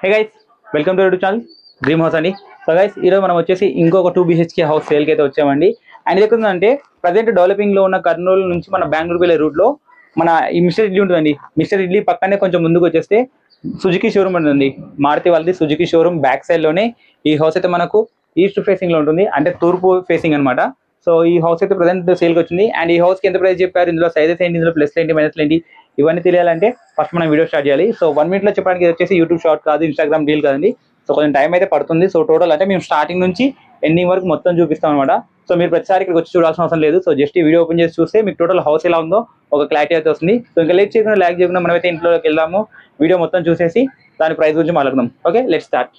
Hey guys welcome to YouTube channel dream house అండి. So guys ఈరోజు మనం వచ్చేసి ఇంకొక టూ బీహెచ్కే హౌస్ సేల్కి అయితే వచ్చామండి. అండ్ ఇది ప్రజెంట్ డెవలపింగ్లో ఉన్న కర్నూలు నుంచి మన బెంగళూరు వెళ్ళే రూట్లో మన ఈ మిస్టర్ ఇడ్లీ ఉంటుందండి. మిస్టర్ ఇడ్లీ పక్కనే కొంచెం ముందుకు వచ్చేస్తే సుజుకి షోరూమ్ ఉంటుంది మారుతి వాళ్ళది సుజుకి షోరూమ్ బ్యాక్ సైడ్లోనే ఈ హౌస్ అయితే మనకు ఈస్ట్ ఫేసింగ్లో ఉంటుంది. అంటే తూర్పు ఫేసింగ్ అనమాట సో ఈ హౌస్ అయితే ప్రజెంట్ సేల్కి వచ్చింది. అండ్ ఈ హౌస్కి ఎంత ప్రైస్ చెప్పారు? ఇందులో సైజెస్ ఏంటి? ఇందులో ప్లస్ ఏంటి? మైనస్ ఏంటి? ఇవన్నీ తెలియాలంటే ఫస్ట్ మనం వీడియో స్టార్ట్ చేయాలి. సో వన్ మినిట్లో చెప్పడానికి ఇది వచ్చేసి యూట్యూబ్ షార్ట్ కాదు ఇన్స్టాగ్రామ్ డీల్ కాదండి. సో కొంచెం టైం అయితే పడుతుంది. సో టోటల్ అంటే మేము స్టార్టింగ్ నుంచి ఎండింగ్ వరకు మొత్తం చూపిస్తాం అనమాట సో మీరు ప్రతిసారి ఇక్కడికి వచ్చి చూడాల్సిన అవసరం లేదు. సో జస్ట్ ఈ వీడియో ఓపెన్ చేసి చూస్తే మీకు టోటల్ హౌస్ ఎలా ఉందో ఒక క్లారిటీ అయితే వస్తుంది. సో ఇంకా లేట్ చేయకుండా ల్యాక్ చేయకుండా మనమైతే ఇంట్లోకి వెళ్దాము. వీడియో మొత్తం చూసేసి దాని ప్రైస్ గురించి మాట్లాడుకుందాం. Okay let start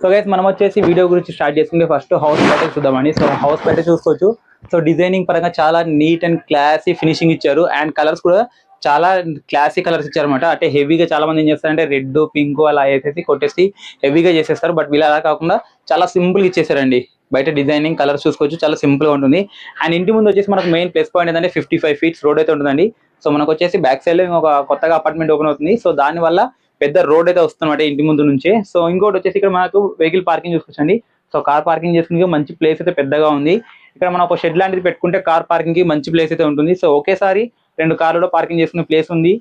so guys మనం వచ్చేసి వీడియో గురించి స్టార్ట్ చేసుకుంటే ఫస్ట్ హౌస్ బయట చూద్దామండి. సో హౌస్ బయట చూసుకోవచ్చు. సో డిజైనింగ్ పరంగా చాలా నీట్ అండ్ క్లాసీ ఫినిషింగ్ ఇచ్చారు. అండ్ కలర్స్ కూడా చాలా క్లాసీ కలర్స్ ఇచ్చారన్నమాట. అంటే హెవీగా చాలా మంది ఏం చేస్తారంటే రెడ్ పింక్ అలా వేసేసి కొట్టేసి హెవీగా చేసేస్తారు. బట్ వీళ్ళు అలా కాకుండా చాలా సింపుల్ ఇచ్చేసారండి. బయట డిజైనింగ్ కలర్స్ చూసుకోవచ్చు. చాలా సింపుల్గా ఉంటుంది. అండ్ ఇంటి ముందు వచ్చేసి మనకు మెయిన్ ప్లస్ పాయింట్ ఏంటంటే ఫిఫ్టీ ఫైవ్ ఫీట్స్ రోడ్ అయితే ఉంటుందండి. సో మనకు వచ్చేసి బ్యాక్ సైడ్ ఒక కొత్తగా అపార్ట్మెంట్ ఓపెన్ అవుతుంది. సో దానివల్ల పెద్ద రోడ్ అయితే వస్తుందన్నమాట ఇంటి ముందు నుంచే. సో ఇంకోటి వచ్చేసి ఇక్కడ మనకు వెహికల్ పార్కింగ్ చూసుకోవచ్చండి. సో కార్ పార్కింగ్ చేసుకునే మంచి ప్లేస్ అయితే పెద్దగా ఉంది. ఇక్కడ మనం ఒక షెడ్ లాంటిది పెట్టుకుంటే కార్ పార్కింగ్కి మంచి ప్లేస్ అయితే ఉంటుంది. సో ఒకేసారి రెండు కార్లలో పార్కింగ్ చేసుకునే ప్లేస్ ఉంది.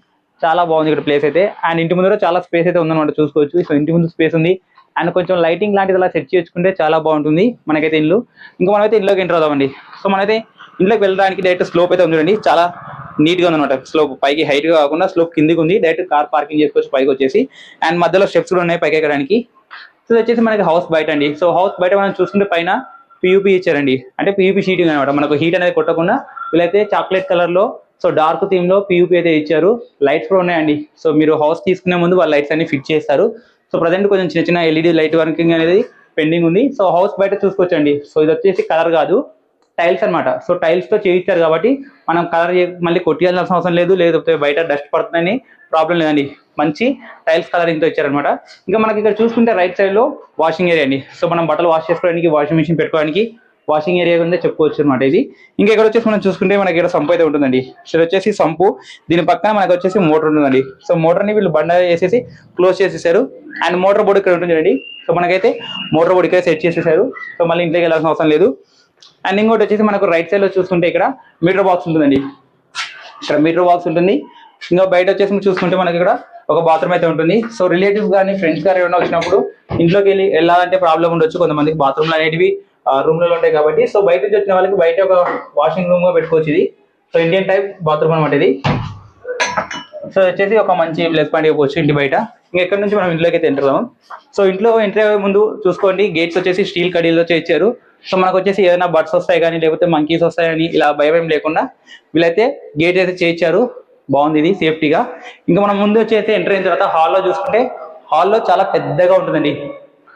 చాలా బాగుంది ఇక్కడ ప్లేస్ అయితే. అండ్ ఇంటి ముందు చాలా స్పేస్ అయితే ఉందన్నమాట చూసుకోవచ్చు. సో ఇంటి ముందు స్పేస్ ఉంది. అండ్ కొంచెం లైటింగ్ లాంటిది అలా సెట్ చేసుకుంటే చాలా బాగుంటుంది మనకైతే ఇల్లు. ఇంకా మనమైతే ఇంట్లోకి ఎంటర్ అవుదామండి. సో మనమైతే ఇంట్లోకి వెళ్ళడానికి డైరెక్ట్ స్లోప్ అయితే ఉంది చూడండి. చాలా నీట్గా ఉందన్నమాట. స్లోప్ పైకి హైట్గా కాకుండా స్లోప్ కిందికి ఉంది. డైరెక్ట్ కార్ పార్కింగ్ చేసుకోవచ్చు పైకి వచ్చేసి. అండ్ మధ్యలో స్టెప్స్ కూడా ఉన్నాయి పైకి ఎక్కడానికి. సో ఇది వచ్చేసి మనకి హౌస్ బయట అండి. సో హౌస్ బయట మనం చూసుకుంటే పైన పియూపీ ఇచ్చారండి. అంటే పియూపీ షీటింగ్ అనమాట మనకు హీట్ అనేది కొట్టకుండా వీళ్ళైతే చాక్లెట్ కలర్లో సో డార్క్ థీమ్లో పియూపీ అయితే ఇచ్చారు. లైట్స్ కూడా ఉన్నాయండి. సో మీరు హౌస్ తీసుకునే ముందు వాళ్ళ లైట్స్ అన్ని ఫిట్ చేస్తారు. సో ప్రజెంట్ కొంచెం చిన్న చిన్న ఎల్ఈడి లైట్ వర్కింగ్ అనేది పెండింగ్ ఉంది. సో హౌస్ బయట చూసుకోవచ్చండి. సో ఇది వచ్చేసి కలర్ కాదు. టైల్స్ అన్నమాట. సో టైల్స్తో చేయించారు కాబట్టి మనం కలర్ మళ్ళీ కొట్టియాల్సిన అవసరం లేదు లేకపోతే బయట డస్ట్ పడుతుందని ప్రాబ్లం లేదండి. మంచి టైల్స్ కలరింగ్తో ఇచ్చారనమాట ఇంకా మనకి ఇక్కడ చూసుకుంటే రైట్ సైడ్లో వాషింగ్ ఏరియా అండి. సో మనం బట్టలు వాష్ చేసుకోవడానికి వాషింగ్ మిషన్ పెట్టుకోవడానికి వాషింగ్ ఏరియా ఉందే చెప్పుకోవచ్చు అనమాట ఇది. ఇంకా ఇక్కడ వచ్చేసి మనం చూసుకుంటే మనకి ఇక్కడ సంపు అయితే ఉంటుందండి. ఇక్కడ వచ్చేసి సంపు దీని పక్కన మనకు వచ్చేసి మోటార్ ఉంటుందండి. సో మోటార్ని వీళ్ళు బండ వేసేసి క్లోజ్ చేసేసారు. అండ్ మోటార్ బోర్డు ఇక్కడ ఉంటుంది చూడండి. సో మనకైతే మోటార్ బోర్డు ఇక్కడ సెట్ చేసేసారు. సో మళ్ళీ ఇంట్లోకి వెళ్ళాల్సిన అవసరం లేదు. అండ్ ఇంకోటి వచ్చేసి మనకు రైట్ సైడ్లో చూసుకుంటే ఇక్కడ మీటర్ బాక్స్ ఉంటుందండి. ఇక్కడ మీటర్ బాక్స్ ఉంటుంది. ఇంకా బయట వచ్చేసి చూసుకుంటే మనకి ఇక్కడ ఒక బాత్రూమ్ అయితే ఉంటుంది. సో రిలేటివ్స్ కానీ ఫ్రెండ్స్ కానీ ఏమైనా వచ్చినప్పుడు ఇంట్లోకి వెళ్ళి వెళ్ళాలంటే ప్రాబ్లం ఉండొచ్చు. కొంతమందికి బాత్రూమ్లు అనేటివి రూమ్లలో ఉంటాయి కాబట్టి. సో బయట నుంచి వచ్చిన వాళ్ళకి బయట ఒక వాషింగ్ రూమ్గా పెట్టుకోవచ్చు ఇది. సో ఇండియన్ టైప్ బాత్రూమ్ అనమాట ఇది. సో వచ్చేసి ఒక మంచి ప్లస్ పాయింట్ అయిపోవచ్చు ఇంటి బయట. ఇంకా ఎక్కడి నుంచి మనం ఇంట్లోకి అయితే ఎంటర్ అవ్వం సో ఇంట్లో ఎంటర్ అయ్యే ముందు చూసుకోండి. గేట్స్ వచ్చేసి స్టీల్ కడీలతో చేయించారు సో మనకు వచ్చేసి ఏదైనా బర్డ్స్ వస్తాయి కానీ లేకపోతే మంకీస్ వస్తాయని ఇలా భయం ఏం లేకుండా వీళ్ళైతే గేట్ అయితే చేయించారు. బాగుంది ఇది సేఫ్టీగా. ఇంకా మనం ముందు వచ్చి అయితే ఎంటర్ అయిన తర్వాత హాల్లో చూసుకుంటే హాల్లో చాలా పెద్దగా ఉంటుందండి.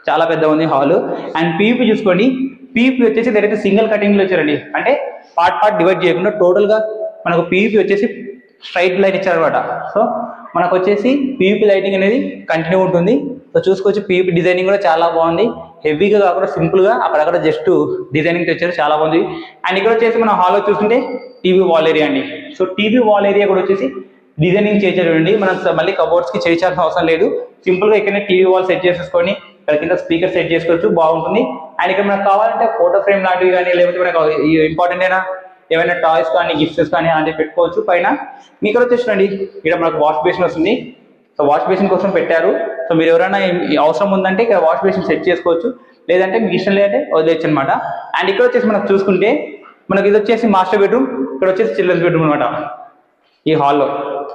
చాలా పెద్దగా ఉంది హాల్ అండ్ పీపీ చూసుకోండి. పీపీ వచ్చేసి డైరెక్ట్ సింగిల్ కటింగ్లో వచ్చారండి అంటే పార్ట్ పార్ట్ డివైడ్ చేయకుండా టోటల్గా మనకు పీపీ వచ్చేసి స్ట్రైట్ లైన్ ఇచ్చారనమాట సో మనకు వచ్చేసి పీపీ లైటింగ్ అనేది కంటిన్యూ ఉంటుంది. సో చూసుకోవచ్చు పీపీ డిజైనింగ్ కూడా చాలా బాగుంది. హెవీగా కాకుండా సింపుల్గా అక్కడక్కడ జస్ట్ డిజైనింగ్ తెచ్చారు చాలా బాగుంది. అండ్ ఇక్కడ వచ్చేసి మనం హాల్లో చూస్తుంటే టీవీ వాల్ ఏరియా అండి. సో టీవీ వాల్ ఏరియా కూడా వచ్చేసి డిజైనింగ్ చేశారు అండి మనం మళ్ళీ కబోర్డ్స్కి చేయించాల్సిన అవసరం లేదు. సింపుల్గా ఇక్కడనే టీవీ వాల్ సెట్ చేసేసుకొని ఇక్కడ కింద స్పీకర్ సెట్ చేసుకోవచ్చు. బాగుంటుంది. అండ్ ఇక్కడ మనకు కావాలంటే ఫోటో ఫ్రేమ్ లాంటివి కానీ లేకపోతే మనకు ఇంపార్టెంట్ అయినా ఏమైనా టాయ్స్ కానీ గిఫ్ట్స్ కానీ అలాంటివి పెట్టుకోవచ్చు. పైన మీకు ఇక్కడ ఇక్కడ మనకు వాష్ బేసిన్ వస్తుంది. సో వాష్ బేసిన్ కోసం పెట్టారు. సో మీరు ఎవరైనా అవసరం ఉందంటే ఇక్కడ వాష్ బేసిన్ సెట్ చేసుకోవచ్చు. లేదంటే మీకు ఇష్టం లేదంటే వదిలేచ్చు అనమాట అండ్ ఇక్కడ వచ్చేసి మనకు చూసుకుంటే మనకి ఇది వచ్చేసి మాస్టర్ బెడ్రూమ్ ఇక్కడ వచ్చేసి చిల్డ్రన్స్ బెడ్రూమ్ అనమాట. ఈ హాల్లో.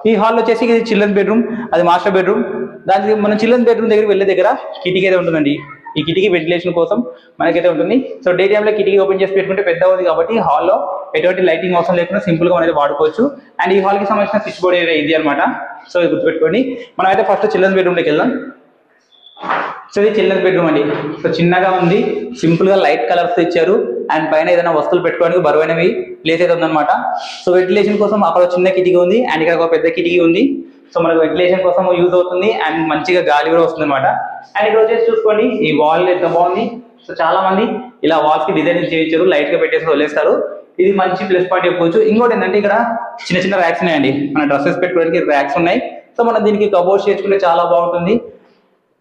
ఈ హాల్ వచ్చేసి ఇది చిల్డ్రన్స్ బెడ్రూమ్ అది మాస్టర్ బెడ్రూమ్. దానికి మనం చిల్డ్రన్స్ బెడ్రూమ్ దగ్గర వెళ్ళే దగ్గర కిటికీ అయితే ఉంటుందండి. ఈ కిటికీ వెంటిలేషన్ కోసం మనకైతే ఉంటుంది. సో డే టైంలో కిటికీ ఓపెన్ చేసి పెట్టుకుంటే పెద్ద ఉంది కాబట్టి హాల్లో ఎటువంటి లైటింగ్ అవసరం లేకుండా సింపుల్గా అనేది వాడుకోవచ్చు. అండ్ ఈ హాల్కి సంబంధించిన స్విచ్ బోర్డ్ ఏరియా ఇది అనమాట సో ఇది గుర్తుపెట్టుకోండి. మనం అయితే ఫస్ట్ చిల్డ్రన్స్ బెడ్రూమ్లోకి వెళ్దాం. సో ఇది చిల్డ్రన్స్ బెడ్రూమ్ అండి. సో చిన్నగా ఉంది. సింపుల్గా లైట్ కలర్స్ ఇచ్చారు. అండ్ పైన ఏదైనా వస్తువులు పెట్టుకోవడానికి బరువైనవి ప్లేస్ అయితే ఉందన్నమాట. సో వెంటిలేషన్ కోసం అక్కడ చిన్న కిటికీ ఉంది. అండ్ ఇక్కడ ఒక పెద్ద కిటికీ ఉంది. సో మనకు వెంటిలేషన్ కోసం యూజ్ అవుతుంది అండ్ మంచిగా గాలి కూడా వస్తుంది అనమాట అండ్ ఇక్కడ వచ్చేసి చూసుకోండి ఈ వాల్ ఎంత బాగుంది. సో చాలా మంది ఇలా వాల్స్కి డిజైన్ చేయించారు లైట్గా పెట్టేసి వదిలేస్తారు. ఇది మంచి ప్లస్ పాయింట్ చెప్పుకోవచ్చు ఇంకోటి ఏంటంటే ఇక్కడ చిన్న చిన్న ర్యాక్స్ ఉన్నాయండి. మన డ్రెస్సెస్ పెట్టుకోవడానికి ర్యాక్స్ ఉన్నాయి. సో మనం దీనికి కబోర్డ్స్ చేసుకుంటే చాలా బాగుంటుంది.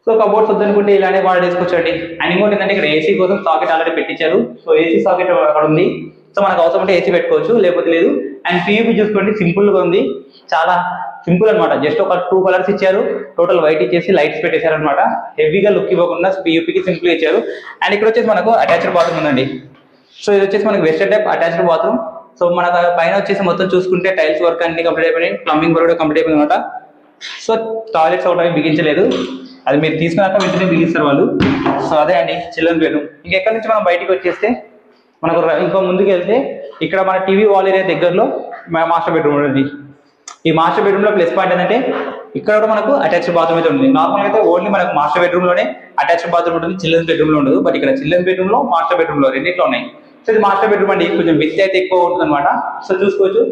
సో కబోర్డ్స్ వద్దనుకుంటే ఇలానే వాడేసుకోవచ్చండి అండ్ ఇంకోటి ఏంటంటే ఇక్కడ ఏసీ కోసం సాకెట్ ఆల్రెడీ పెట్టించారు. సో ఏసీ సాకెట్ అక్కడ ఉంది. సో మనకు అవసరం ఉంటే ఏసీ పెట్టుకోవచ్చు లేకపోతే లేదు. అండ్ పీయూపీ చూసుకోండి సింపుల్గా ఉంది. చాలా సింపుల్ అనమాట జస్ట్ ఒక టూ కలర్స్ ఇచ్చారు. టోటల్ వైట్ ఇచ్చేసి లైట్స్ పెట్టేశారు అనమాట హెవీగా లుక్ ఇవ్వకుండా పియూపీకి సింపుల్ ఇచ్చారు. అండ్ ఇక్కడ వచ్చేసి మనకు అటాచ్డ్ బాత్రూమ్ ఉందండి. సో ఇది వచ్చేసి మనకు western type attached bathroom so మనకు పైన వచ్చేసి మొత్తం చూసుకుంటే టైల్స్ వర్క్ అన్ని కంప్లీట్ అయిపోయినాయి. ప్లంబింగ్ వర్క్ కూడా కంప్లీట్ అయిపోయింది అనమాట సో టాయిలెట్స్ ఒకటి బిగించలేదు. అది మీరు తీసుకున్నాక వెంటనే బిగిస్తారు వాళ్ళు. సో అదే అండి చిల్డ్రన్ బెడ్రూమ్ ఇంకెక్కడి నుంచి మనం బయటికి వచ్చేస్తే మనకు ఇంకో ముందుకు వెళ్తే ఇక్కడ మన టీవీ వాల్ ఏరియా దగ్గరలో మా- మాస్టర్ బెడ్రూమ్ ఉంటుంది ఈ మాస్టర్ బెడ్రూమ్లో ప్లస్ పాయింట్ ఏంటంటే ఇక్కడ కూడా మనకు అటాచ్డ్ బాత్రూమ్ అయితే ఉంది నార్మల్ అయితే ఓన్లీ మనకు మాస్టర్ బెడ్రూమ్లోనే అటాచ్డ్ బాత్రూమ్ ఉంటుంది చిల్డ్రన్స్ బెడ్రూమ్లో ఉండదు. బట్ ఇక్కడ చిల్డ్రన్స్ బెడ్రూమ్లో మాస్టర్ బెడ్రూమ్లో రెండిట్లో ఉన్నాయి. సో ఇది మాస్టర్ బెడ్రూమ్ అండి కొంచెం విత్ అయితే ఎక్కువ ఉంటుంది అనమాట సో చూసుకోవచ్చు.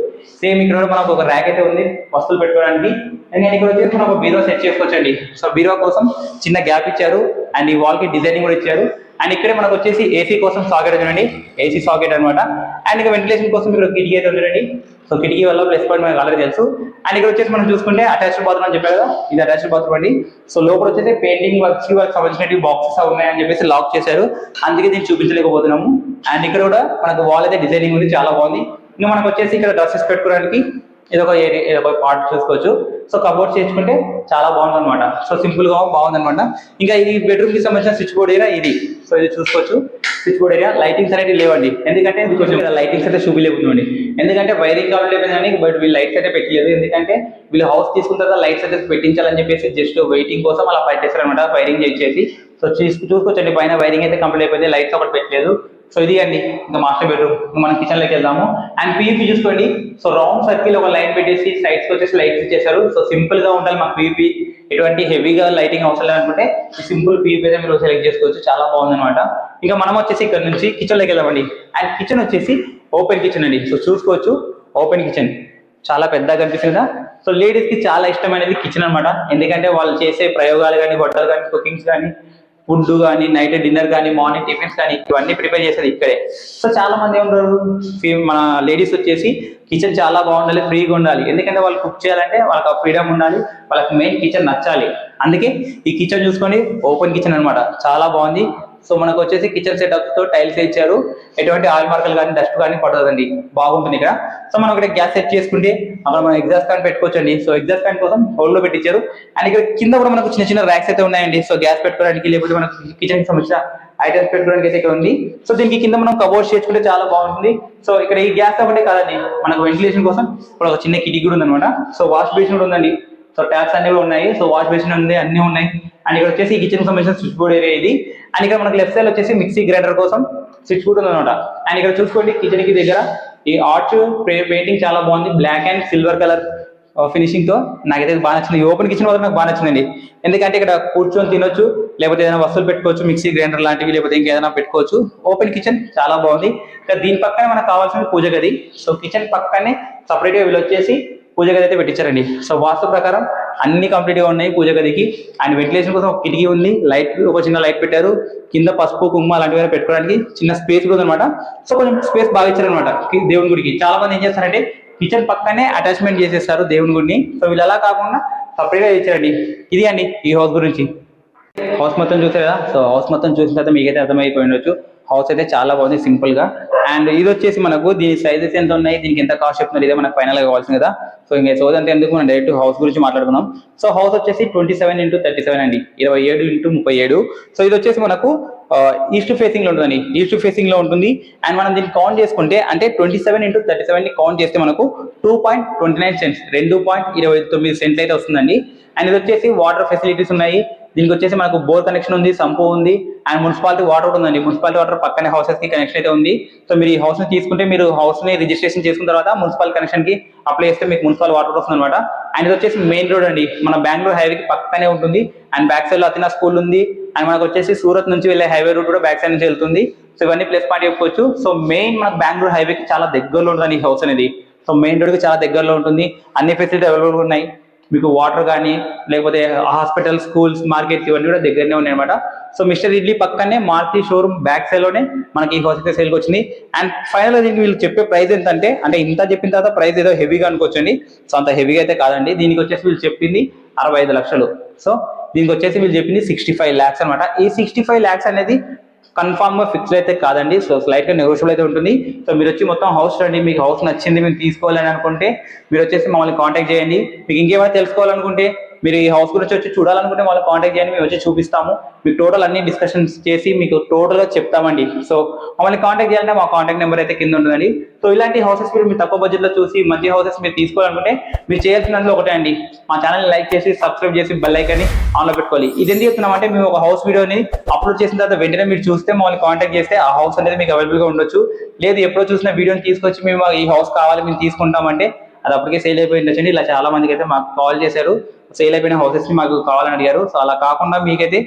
సేమ్ ఇక్కడ కూడా మనకు ఒక ర్యాక్ అయితే ఉంది వస్తువులు పెట్టుకోవడానికి. అండ్ నేను ఇక్కడ వచ్చేసి మనం ఒక బీరో సెట్ చేసుకోవచ్చండి. సో బీరో కోసం చిన్న గ్యాప్ ఇచ్చారు. అండ్ ఈ వాల్కి డిజైనింగ్ కూడా ఇచ్చారు. అండ్ ఇక్కడే మనకు వచ్చేసి ఏసీ కోసం సాకెట్ చూడండి. ఏసీ సాకెట్ అన్నమాట. అండ్ ఇక వెంటిలేషన్ కోసం ఇక్కడ కిటికీ అయితే చూడండి. సో కిటికీ వల్ల ప్లస్ పాయింట్ మనకు ఆల్రెడీ తెలుసు. అండ్ ఇక్కడ వచ్చేసి మనం చూసుకుంటే అటాచ్డ్ బాత్రూమ్ అని చెప్పారు కదా ఇది అటాచ్డ్ బాత్రూమ్ అండి. సో లోపల వచ్చేసి పెయింటింగ్ వర్క్స్ వర్క్ సంబంధించిన బాక్సెస్ ఉన్నాయని చెప్పేసి లాక్ చేశారు. అందుకే దీన్ని చూపించలేకపోతున్నాము. అండ్ ఇక్కడ కూడా మనకు వాల్ అయితే డిజైనింగ్ ఉంది చాలా బాగుంది. ఇంకా మనకు వచ్చేసి ఇక్కడ డ్రెస్సెస్ పెట్టుకోవడానికి ఇది ఒక ఏరియా ఒక పార్ట్ చూసుకోవచ్చు. సో కబోర్డ్ చేసుకుంటే చాలా బాగుంది అనమాట సో సింపుల్గా బాగుంది అనమాట ఇంకా ఈ బెడ్రూమ్కి సంబంధించిన స్విచ్ బోర్డ్ ఏరియా ఇది. సో ఇది చూసుకోవచ్చు. స్విచ్ బోర్డ్ ఏరియా లైటింగ్స్ అనేవి లేవండి. ఎందుకంటే కొంచెం లైటింగ్స్ అయితే చూపిలేకుందండి ఎందుకంటే వైరింగ్ కావాలి కానీ బట్ వీళ్ళు లైట్స్ అయితే పెట్టలేదు. ఎందుకంటే వీళ్ళు హౌస్ తీసుకున్న తర్వాత లైట్స్ అయితే పెట్టించాలని చెప్పేసి జస్ట్ వెయిటింగ్ కోసం అలా పెట్టేశారు అనమాట వైరింగ్ చేసేసి సో చూసుకోవచ్చండి పైన వైరింగ్ అయితే కంప్లీట్ అయిపోయింది లైట్స్ ఒకటి పెట్టలేదు. సో ఇది అండి ఇంకా మాస్టర్ బెడ్రూమ్ మనం కిచెన్లోకి వెళ్దాము. అండ్ పీవీపీ చూసుకోండి. సో రౌండ్ సర్కిల్ ఒక లైన్ పెట్టేసి సైడ్స్ వచ్చేసి లైట్స్ ఇచ్చేసారు సో సింపుల్గా ఉండాలి మాకు పీవీపీ ఎటువంటి హెవీగా లైటింగ్ అవసరం లేదనుకుంటే సింపుల్ పీవీపీ అయితే మీరు సెలెక్ట్ చేసుకోవచ్చు. చాలా బాగుంది అనమాట ఇంకా మనం వచ్చేసి ఇక్కడ నుంచి కిచెన్లోకి వెళ్దామండి. అండ్ కిచెన్ వచ్చేసి ఓపెన్ కిచెన్ అండి. సో చూసుకోవచ్చు. ఓపెన్ కిచెన్ చాలా పెద్దగా కనిపిస్తుంది కదా. సో లేడీస్కి చాలా ఇష్టమైనది కిచెన్ అన్నమాట. ఎందుకంటే వాళ్ళు చేసే ప్రయోగాలు కానీ వంటలు కానీ కుకింగ్స్ కానీ ఫుడ్ కానీ నైట్ డిన్నర్ కానీ మార్నింగ్ టిఫిన్స్ కానీ ఇవన్నీ ప్రిపేర్ చేసేది ఇక్కడే. సో చాలా మంది ఉంటారు మన లేడీస్ వచ్చేసి కిచెన్ చాలా బాగుండాలి ఫ్రీగా ఉండాలి. ఎందుకంటే వాళ్ళు కుక్ చేయాలంటే వాళ్ళకి ఫ్రీడమ్ ఉండాలి. వాళ్ళకి మెయిన్ కిచెన్ నచ్చాలి. అందుకే ఈ కిచెన్ చూసుకోండి ఓపెన్ కిచెన్ అన్నమాట. చాలా బాగుంది. సో మనకు వచ్చేసి కిచెన్ సెటప్తో టైల్స్ ఇచ్చారు ఎటువంటి ఆయిల్ మార్కలు కానీ డస్ట్ కానీ పడదండి బాగుంటుంది ఇక్కడ. సో మనం ఇక్కడ గ్యాస్ సెట్ చేసుకుంటే అక్కడ మనం ఎగ్జాస్ట్ ఫ్యాన్ పెట్టుకోవచ్చండి. సో ఎగ్జాస్ట్ ఫ్యాన్ కోసం హోల్డ్లో పెట్టించారు. అండ్ ఇక్కడ కింద కూడా మనకు చిన్న చిన్న ర్యాక్స్ అయితే ఉన్నాయండి. సో గ్యాస్ పెట్టుకోవడానికి లేకపోతే మనకు కిచెన్కి సంబంధించిన ఐటమ్స్ పెట్టుకోవడానికి అయితే ఇక్కడ ఉంది. సో దీనికి కింద మనం కబోర్డ్ చేసుకుంటే చాలా బాగుంటుంది. సో ఇక్కడ ఈ గ్యాస్ ఒకటే కాదండి. మనకు వెంటిలేషన్ కోసం ఇక్కడ ఒక చిన్న కిటికీ కూడా ఉందన్నమాట. సో వాష్ బేసిన్ కూడా ఉందండి. సో ట్యాప్స్ అనేవి ఉన్నాయి. సో వాష్ బేసిన్ ఉంది అన్ని ఉన్నాయి. అండ్ ఇక్కడ వచ్చేసి కిచెన్ సంబంధించిన స్విచ్ బోర్డ్ ఏరియా ఇది. అండ్ ఇక్కడ మనకి లెఫ్ట్ సైడ్ వచ్చేసి మిక్సీ గ్రైండర్ కోసం స్విచ్ బోర్డ్ ఉందన్నమాట. అండ్ ఇక్కడ చూసుకోండి కిచెన్కి దగ్గర ఈ ఆర్చ్ పెయింటింగ్ చాలా బాగుంది. బ్లాక్ అండ్ సిల్వర్ కలర్ ఫినిషింగ్తో. నాకైతే బాగా నచ్చింది. ఓపెన్ కిచెన్ మాత్రం నాకు బాగా నచ్చిందండి. ఎందుకంటే ఇక్కడ కూర్చొని తినొచ్చు లేకపోతే ఏదైనా వస్తువులు పెట్టుకోవచ్చు మిక్సీ గ్రైండర్ లాంటివి లేకపోతే ఇంకేదైనా పెట్టుకోవచ్చు. ఓపెన్ కిచెన్ చాలా బాగుంది. ఇంకా దీని పక్కనే మనకు కావాల్సిన పూజ గది. సో కిచెన్ పక్కనే సపరేట్గా వీళ్ళు వచ్చేసి పూజ గది అయితే పెట్టించారండి. సో వాస్తు ప్రకారం అన్ని కంప్లీట్గా ఉన్నాయి పూజ గదికి. అండ్ వెంటిలేషన్ కోసం ఒక కిటికీ ఉంది. లైట్ ఒక చిన్న లైట్ పెట్టారు. కింద పసుపు కుంకుమ అలాంటివి పెట్టుకోవడానికి చిన్న స్పేస్ కూడా అనమాట సో కొంచెం స్పేస్ బాగా ఇచ్చారనమాట దేవుని గుడికి. చాలా మంది ఏం చేస్తారంటే కిచెన్ పక్కనే అటాచ్మెంట్ చేసేస్తారు దేవుని గుడిని. సో వీళ్ళు అలా కాకుండా సపరేట్గా ఇచ్చారండి. ఇది అండి ఈ హౌస్ గురించి. హౌస్ మొత్తం చూసారు? కదా సో హౌస్ మొత్తం చూసిన తర్వాత మీకైతే అర్థమైపోయి ఉండొచ్చు. హౌస్ అయితే చాలా బాగుంది సింపుల్గా. అండ్ ఇది వచ్చేసి మనకు దీని సైజెస్ ఎంత ఉన్నాయి దీనికి ఎంత కాస్ట్ చెప్తున్నారు ఇదే మనకు ఫైనల్గా కావాల్సింది కదా. సో ఇంకా సోది అంతా ఎందుకు మనం డైరెక్ట్ హౌస్ గురించి మాట్లాడుకుందాం సో హౌస్ వచ్చేసి twenty seven into thirty seven అండి. ఇరవై ఏడు ఇంటూ ముప్పై ఏడు. సో ఇది వచ్చేసి మనకు ఈస్ట్ ఫేసింగ్లో ఉంటుందండి. ఈస్ట్ ఫేసింగ్లో ఉంటుంది. అండ్ మనం దీన్ని కౌంట్ చేసుకుంటే అంటే ట్వంటీ సెవెన్ ఇంటూ థర్టీ సెవెన్ని కౌంట్ చేస్తే మనకు two point twenty nine cents రెండు పాయింట్ ఇరవై తొమ్మిది సెంట్లు అయితే వస్తుందండి. అండ్ ఇది వచ్చేసి వాటర్ ఫెసిలిటీస్ ఉన్నాయి. దీనికి వచ్చేసి మనకు బోర్ కనెక్షన్ ఉంది సంపు ఉంది అండ్ మున్సిపాలిటీ వాటర్ కూడా ఉందండి. మున్సిపాలిటీ వాటర్ పక్కనే హౌసెస్కి కనెక్షన్ అయితే ఉంది. సో మీరు ఈ హౌస్ని తీసుకుంటే మీరు హౌస్ని రిజిస్ట్రేషన్ చేసుకున్న తర్వాత మున్సిపల్ కనెక్షన్కి అప్లై చేస్తే మీకు మున్సిపల్ వాటర్ వస్తుంది అనమాట అండ్ ఇది వచ్చేసి మెయిన్ రోడ్ అండి. మన బెంగళూరు హైవే కి పక్కనే ఉంటుంది. అండ్ బ్యాక్ సైడ్లో అతినా స్కూల్ ఉంది. అండ్ మనకు వచ్చేసి సూరత్ నుంచి వెళ్ళే హైవే రూట్ కూడా బ్యాక్ సైడ్ నుంచి వెళ్తుంది. సో ఇవన్నీ ప్లస్ పాయింట్ చెప్పుకోవచ్చు. సో మెయిన్ మనకు బెంగళూరు హైవే కి చాలా దగ్గరలో ఉంటుంది ఈ హౌస్ అనేది. సో మెయిన్ రోడ్కి చాలా దగ్గరలో ఉంటుంది. అన్ని ఫెసిలిటీ అవైలబుల్ ఉన్నాయి. మీకు వాటర్ కానీ లేకపోతే హాస్పిటల్ స్కూల్స్ మార్కెట్స్ ఇవన్నీ కూడా దగ్గరనే ఉన్నాయి అనమాట సో మిస్టర్ ఇడ్లీ పక్కనే మారుతి షోరూమ్ బ్యాక్ సైడ్లోనే మనకి ఈ హౌస్ సేల్కి వచ్చింది. అండ్ ఫైనల్ దీనికి వీళ్ళు చెప్పే ప్రైస్ ఎంత అంటే అంటే ఇంత చెప్పిన తర్వాత ప్రైస్ ఏదో హెవీగా అనుకోవచ్చండి. సో అంత హెవీగా అయితే కాదండి. దీనికి వచ్చేసి వీళ్ళు చెప్పింది అరవై ఐదు లక్షలు. సో దీనికి వచ్చేసి వీళ్ళు చెప్పింది సిక్స్టీ ఫైవ్ ల్యాక్స్ అనమాట ఈ సిక్స్టీ ఫైవ్ ల్యాక్స్ అనేది కన్ఫామ్గా ఫిక్స్డ్ అయితే కాదండి. సో స్లైట్గా నెగోషియబుల్ అయితే ఉంటుంది. సో మీరు వచ్చి మొత్తం హౌస్ రండి. మీకు హౌస్ నచ్చింది మేము తీసుకోవాలని అనుకుంటే మీరు వచ్చేసి మమ్మల్ని కాంటాక్ట్ చేయండి. మీకు ఇంకేమైనా తెలుసుకోవాలనుకుంటే మీరు ఈ హౌస్ గురించి వచ్చి చూడాలనుకుంటే వాళ్ళు కాంటాక్ట్ చేయండి మేము వచ్చి చూపిస్తాము. మీకు టోటల్ అన్ని డిస్కషన్స్ చేసి మీకు టోటల్గా చెప్తామండి. సో మమ్మల్ని కాంటాక్ట్ చేయాలంటే మా కాంటాక్ట్ నెంబర్ అయితే కింద ఉంటుందండి. సో ఇలాంటి హౌసెస్ మీరు మీరు తక్కువ బడ్జెట్లో చూసి మంచి హౌసెస్ మీరు తీసుకోవాలనుకుంటే మీరు చేయాల్సినందులో ఒకటే అండి. మా ఛానల్ లైక్ చేసి సబ్స్క్రైబ్ చేసి బెల్ ఐకాన్ని ఆన్లో పెట్టుకోవాలి. ఇది ఎందుకు చెప్తున్నామంటే మేము ఒక హౌస్ వీడియోని అప్లోడ్ చేసిన తర్వాత వెంటనే మీరు చూస్తే మమ్మల్ని కాంటాక్ట్ చేస్తే ఆ హౌస్ అనేది మీకు అవైలబుల్గా ఉండొచ్చు. లేదు ఎప్పుడో చూసిన వీడియోని తీసుకొచ్చి మేము ఈ హౌస్ కావాలి మేము తీసుకుంటామంటే అది అప్పటికే సేల్ అయిపోయి ఇలా చాలా మందికి అయితే మాకు కాల్ చేశారు. సేల్ అయిపోయిన హౌసెస్ని మాకు కావాలని అడిగారు. సో అలా కాకుండా మీకైతే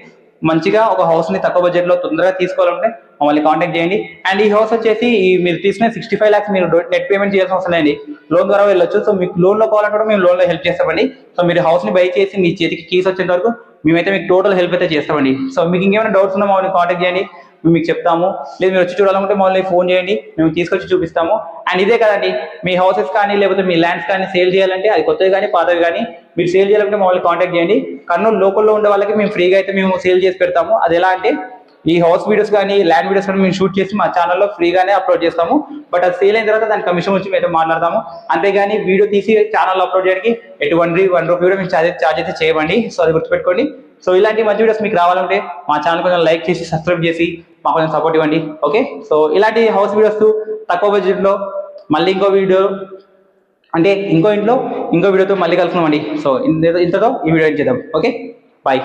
మంచిగా ఒక హౌస్ని తక్కువ బడ్జెట్లో తొందరగా తీసుకోవాలంటే మమ్మల్ని కాంటాక్ట్ చేయండి. అండ్ ఈ హౌస్ వచ్చేసి మీరు తీసుకునే సిక్స్టీ ఫైవ్ లాక్స్ మీరు నెట్ పేమెంట్ చేయాల్సిన అవసరం లేదండి. లోన్ ద్వారా వెళ్ళొచ్చు. సో మీకు లోన్లో కావాలంటే కూడా మేము లోన్లో హెల్ప్ చేస్తామండి. సో మీరు హౌస్ని బై చేసి మీ చేతికి కీస్ వచ్చేంత వరకు మేమైతే మీకు టోటల్ హెల్ప్ అయితే చేస్తామండి. సో మీకు ఇంకేమైనా డౌట్స్ ఉన్నా మమ్మల్ని కాంటాక్ట్ చేయండి. మేము మీకు చెప్తాము. లేదు మీరు వచ్చి చూడాలనుకుంటే మమ్మల్ని ఫోన్ చేయండి. మేము తీసుకొచ్చి చూపిస్తాము. అండ్ ఇదే కదండి మీ హౌసెస్ కానీ లేకపోతే మీ ల్యాండ్స్ కానీ సేల్ చేయాలంటే అది కొత్తవి కానీ పాతవి కానీ మీరు సేల్ చేయాలంటే మమ్మల్ని కాంటాక్ట్ చేయండి. కర్నూలు లోకల్లో ఉండే వాళ్ళకి మేము ఫ్రీగా అయితే మేము సేల్ చేసి పెడతాము. అది ఎలా అంటే ఈ హౌస్ వీడియోస్ కానీ ల్యాండ్ వీడియోస్ కానీ మేము షూట్ చేసి మా ఛానల్లో ఫ్రీగానే అప్లోడ్ చేస్తాము. బట్ అది సేల్ అయిన తర్వాత దాని కమిషన్ వచ్చి మేము మాట్లాడతాము. అంతేగాని వీడియో తీసి ఛానల్లో అప్లోడ్ చేయడానికి ఎటువంటి వన్ రూపీ కూడా మేము ఛార్జ్ ఛార్జ్ అయితే చేయమండి. సో అది గుర్తుపెట్టుకోండి. సో ఇలాంటి మంచి వీడియోస్ మీకు రావాలంటే మా ఛానల్ కొంచెం లైక్ చేసి సబ్స్క్రైబ్ చేసి మాకు కొంచెం సపోర్ట్ ఇవ్వండి. ఓకే సో ఇలాంటి హౌస్ వీడియోస్ తక్కువ బడ్జెట్లో మళ్ళీ ఇంకో వీడియో అంటే ఇంకో ఇంట్లో ఇంకో వీడియోతో మళ్ళీ కలుసుకున్నామండి సో ఇంతతో ఈ వీడియో చేద్దాం. Okay bye